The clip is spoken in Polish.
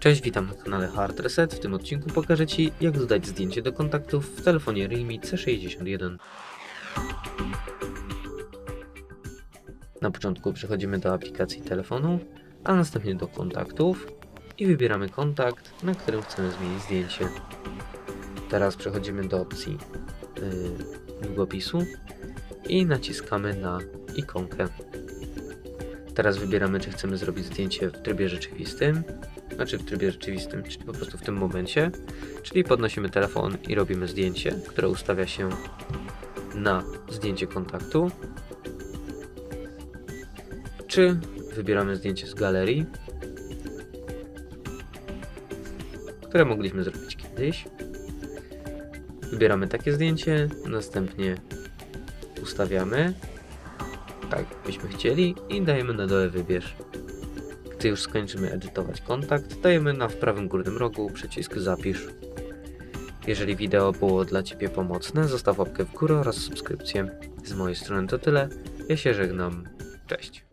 Cześć, witam na kanale Hard Reset. W tym odcinku pokażę Ci, jak dodać zdjęcie do kontaktów w telefonie Realme C61. Na początku przechodzimy do aplikacji telefonu, a następnie do kontaktów i wybieramy kontakt, na którym chcemy zmienić zdjęcie. Teraz przechodzimy do opcji yy, długopisu i naciskamy na ikonkę. Teraz wybieramy, czy chcemy zrobić zdjęcie w trybie rzeczywistym, znaczy w trybie rzeczywistym, czyli po prostu w tym momencie, czyli podnosimy telefon i robimy zdjęcie, które ustawia się na zdjęcie kontaktu, czy wybieramy zdjęcie z galerii, które mogliśmy zrobić kiedyś. Wybieramy takie zdjęcie, następnie ustawiamy tak byśmy chcieli i dajemy na dole wybierz. Gdy już skończymy edytować kontakt, dajemy na w prawym górnym rogu przycisk zapisz. Jeżeli wideo było dla Ciebie pomocne, zostaw łapkę w górę oraz subskrypcję. Z mojej strony to tyle. Ja się żegnam. Cześć.